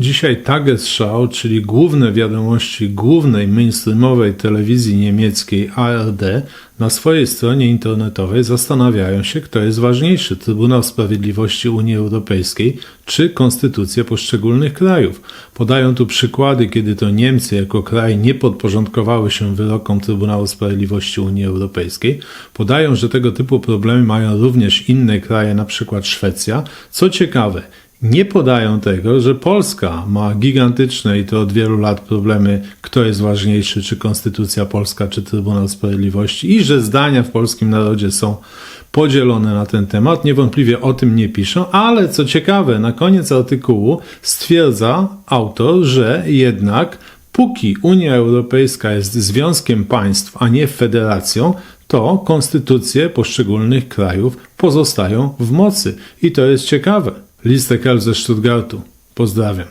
Dzisiaj Tagesschau, czyli główne wiadomości głównej mainstreamowej telewizji niemieckiej ARD, na swojej stronie internetowej zastanawiają się, kto jest ważniejszy Trybunał Sprawiedliwości Unii Europejskiej czy konstytucje poszczególnych krajów. Podają tu przykłady, kiedy to Niemcy jako kraj nie podporządkowały się wyrokom Trybunału Sprawiedliwości Unii Europejskiej. Podają, że tego typu problemy mają również inne kraje, na przykład Szwecja. Co ciekawe, nie podają tego, że Polska ma gigantyczne i to od wielu lat problemy, kto jest ważniejszy, czy Konstytucja Polska, czy Trybunał Sprawiedliwości, i że zdania w polskim narodzie są podzielone na ten temat. Niewątpliwie o tym nie piszą, ale co ciekawe, na koniec artykułu stwierdza autor, że jednak póki Unia Europejska jest związkiem państw, a nie federacją, to konstytucje poszczególnych krajów pozostają w mocy. I to jest ciekawe. Listek Elf ze Stuttgartu. Pozdrawiam.